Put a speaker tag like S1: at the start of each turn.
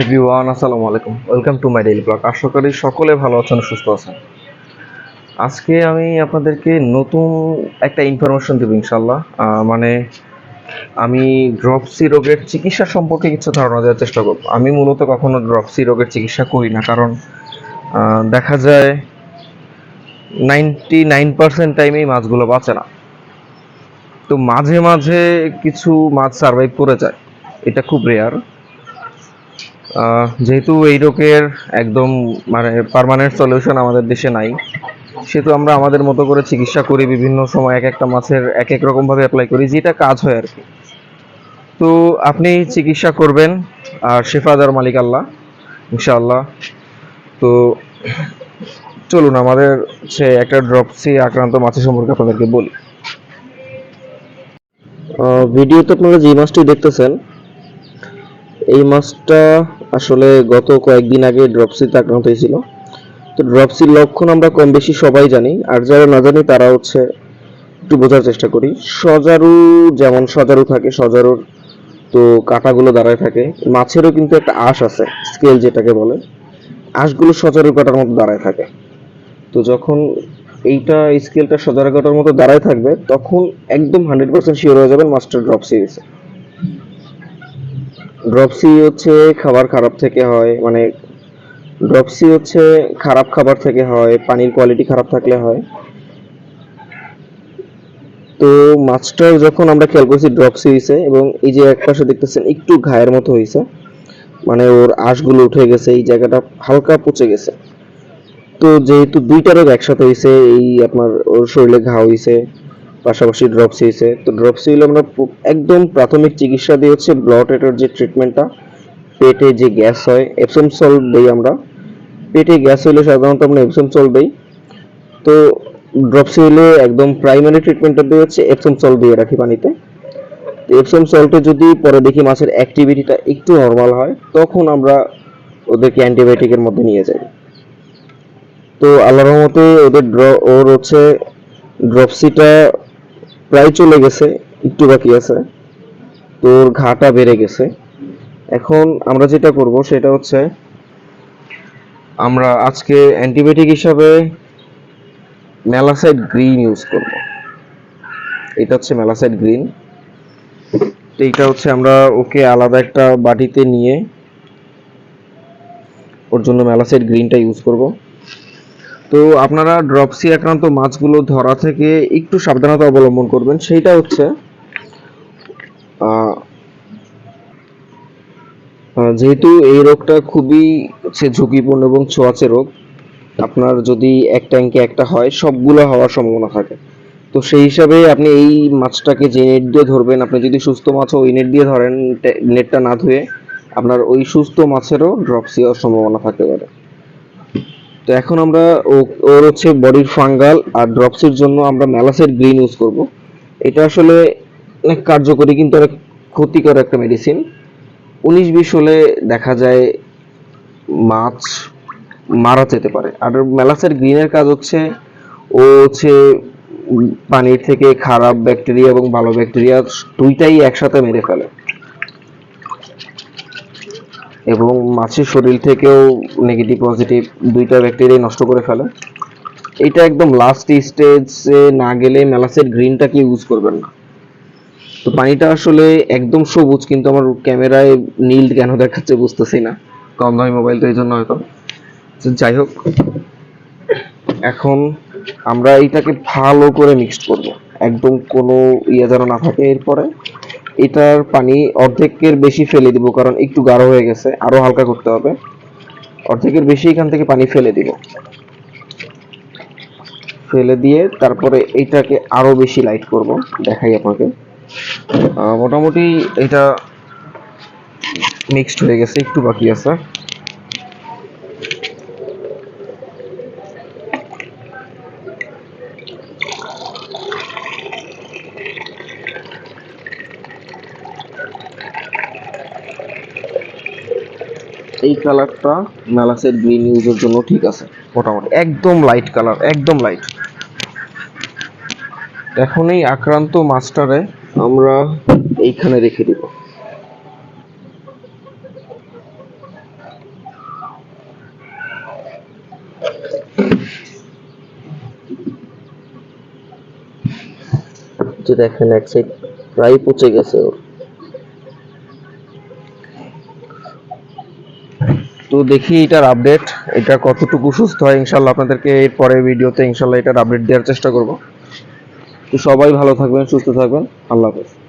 S1: Everyone আসসালামু আলাইকুম। Welcome to my daily blog আশা করি সকলে ভালো আছেন, সুস্থ আছেন। আজকে আমি আপনাদেরকে নতুন একটা ইনফরমেশন দেবো ইনশাল্লাহ মানে আমি ড্রপসি রোগের চিকিৎসা সম্পর্কে কিছু ধারণা দেওয়ার চেষ্টা করব। আমি মূলত কখনো ড্রপসি রোগের চিকিৎসা করি না, কারণ দেখা যায় নাইনটি নাইন পার্সেন্ট টাইমেই মাছগুলো বাঁচে না। তো মাঝে মাঝে কিছু মাছ সার্ভাইভ করে যায়। এটা খুব রেয়ার যেহেতু এই রোগের একদম মানে পার্মানেন্ট সলিউশন আমাদের দেশে নাই, সেহেতু আমরা আমাদের মতো করে চিকিৎসা করি বিভিন্ন সময় এক একটা মাছের এক এক রকমভাবে অ্যাপ্লাই করি, যেটা কাজ হয় আর কি। তো আপনি চিকিৎসা করবেন, আর শেফা দেওয়ার মালিক আল্লাহ, ইনশাআল্লাহ। তো চলুন, আমাদের সে একটা ড্রপসি আক্রান্ত মাছের সম্পর্কে আপনাদেরকে বলি। ভিডিওতে আপনারা যে মাছটি দেখতেছেন, এই মাছটা আসলে গত কয়েকদিন আগে ড্রপসিতে আক্রান্ত হয়েছিল। তো ড্রপসির লক্ষণ আমরা কম বেশি সবাই জানি, আর যারা না জানি তারা হচ্ছে একটু বোঝার চেষ্টা করি। সজারু যেমন সজারু থাকে, সজারুর তো কাঁটাগুলো দাঁড়ায় থাকে। মাছেরও কিন্তু একটা আঁশ আছে স্কেল যেটাকে বলে। আঁশগুলো সজারু কাটার মতো দাঁড়ায় থাকে। তো যখন এইটা স্কেলটা সজারু কাটার মতো দাঁড়ায় থাকবে, তখন একদম হান্ড্রেড পার্সেন্ট শিওর হয়ে যাবেন মাস্টার ড্রপসি গেছে ড্রপসি হচ্ছে খাবার খারাপ থেকে হয় মানে ড্রপসি হচ্ছে খারাপ খাবার থেকে হয়, পানির কোয়ালিটি খারাপ থাকলে হয়। তো মাছটা যখন আমরা খেয়াল করছি ড্রপসি হয়েছে এবং এই যে এক পাশে দেখতেছেন একটু ঘায়ের মতো হয়েছে মানে ওর আঁশগুলো উঠে গেছে, এই জায়গাটা হালকা পচে গেছে। তো যেহেতু দুইটা রোগ একসাথে হয়েছে এই আপনার ওর শরীরে ঘা হয়েছে পাশাপাশি ড্রপসি হয়েছে। তো ড্রপসি হলে আমরা একদম প্রাথমিক চিকিৎসা দিয়ে হচ্ছে ব্লড এটার যে ট্রিটমেন্টটা পেটে যে গ্যাস হয় এপসম সল্ট দিই আমরা। পেটে গ্যাস হলে সাধারণত আমরা এপসম সল্ট দিই। তো ড্রপসি হলে একদম প্রাইমারি ট্রিটমেন্টটা দিয়ে হচ্ছে এপসম সল্ট দিয়ে রাখি পানিতে। এপসম সল্টে যদি পরে দেখি মাছের অ্যাক্টিভিটিটা একটু নর্মাল হয়, তখন আমরা ওদেরকে অ্যান্টিবায়োটিকের মধ্যে নিয়ে যাই। তো আল্লাহর রহমতে ওদের ড্র ওর হচ্ছে ড্রপসিটা প্রায় চলে গেছে, একটু বাকি আছে। তো ওর ঘাটা বেড়ে গেছে। এখন আমরা যেটা করব সেটা হচ্ছে, আমরা আজকে অ্যান্টিবায়োটিক হিসাবে মেলাসাইড গ্রিন ইউজ করব। এটা হচ্ছে মেলাসাইড গ্রিন। এইটা হচ্ছে আমরা ওকে আলাদা একটা বাটিতে নিয়ে ওর জন্য মেলাসাইড গ্রিনটা ইউজ করব। তো আপনারা ড্রপসি আক্রান্ত মাছগুলো ধরা থেকে একটু সাবধানতা অবলম্বন করবেন, সেইটা হচ্ছে যেহেতু এই রোগটা খুবই হচ্ছে ঝুঁকিপূর্ণ এবং ছোঁয়াচে রোগ, আপনার যদি এক ট্যাঙ্কে একটা হয়, সবগুলো হওয়ার সম্ভাবনা থাকে। তো সেই হিসাবে আপনি এই মাছটাকে যে নেট দিয়ে ধরবেন, আপনি যদি সুস্থ মাছও ওই নেট দিয়ে ধরেন নেটটা না ধুয়ে, আপনার ওই সুস্থ মাছেরও ড্রপসি হওয়ার সম্ভাবনা থাকতে পারে। তো এখন আমরা ওর হচ্ছে বডির ফাঙ্গাল আর ড্রপসির জন্য আমরা ম্যালাসের গ্রিন ইউজ করব। এটা আসলে অনেক কার্যকরী কিন্তু অনেক ক্ষতিকর একটা মেডিসিন উনিশ বিশ হলে দেখা যায় মাছ মারা যেতে পারে। আর ম্যালাসের গ্রিনের কাজ হচ্ছে ও হচ্ছে পানির থেকে খারাপ ব্যাকটেরিয়া এবং ভালো ব্যাকটেরিয়া দুইটাই একসাথে মেরে ফেলে। এবং মাছের শরীর থেকেও নেগেটিভ পজিটিভ দুইটা ব্যাকটেরিয়া নষ্ট করে ফেলে। এটা একদম লাস্ট স্টেজে না গেলে মেলাসের গ্রিনটাকে ইউজ করবেন না। তো পানিটা আসলে একদম সবুজ, কিন্তু আমার ক্যামেরায় নীল কেন দেখাচ্ছে বুঝতেছি না। কম দামি মোবাইল তো এই জন্য হয়তো। যাই হোক, এখন আমরা এইটাকে ভালো করে মিক্সড করব। একদম কোনো ইয়ে যেন না থাকে এরপরে। এটার পানি অর্ধেকের বেশি ফেলে দিব, কারণ একটু গাঢ় হয়ে গেছে, আরও হালকা করতে হবে। অর্ধেকের বেশি এখান থেকে পানি ফেলে দিব। ফেলে দিয়ে তারপরে এটাকে আরও বেশি লাইট করব, দেখাই আপনাকে। মোটামুটি এটা মিক্সড হয়ে গেছে, একটু বাকি আছে। এই কালারটা মেলাসের গ্রিন ইউজের জন্য ঠিক আছে। মোটামুটি। একদম লাইট কালার একদম লাইট এখন এই আক্রান্ত মাস্টারে আমরা এইখানে রেখে দিব। যেটা দেখেন এক সাইড প্রায় পচে গেছে ওর। দেখি এটার আপডেট এটা কতটুকু সুস্থ হয়, ইনশাল্লাহ আপনাদেরকে এর পরে ভিডিওতে ইনশাল্লাহ এটার আপডেট দেওয়ার চেষ্টা করব। তো সবাই ভালো থাকবেন, সুস্থ থাকবেন, আল্লাহ হাফেজ।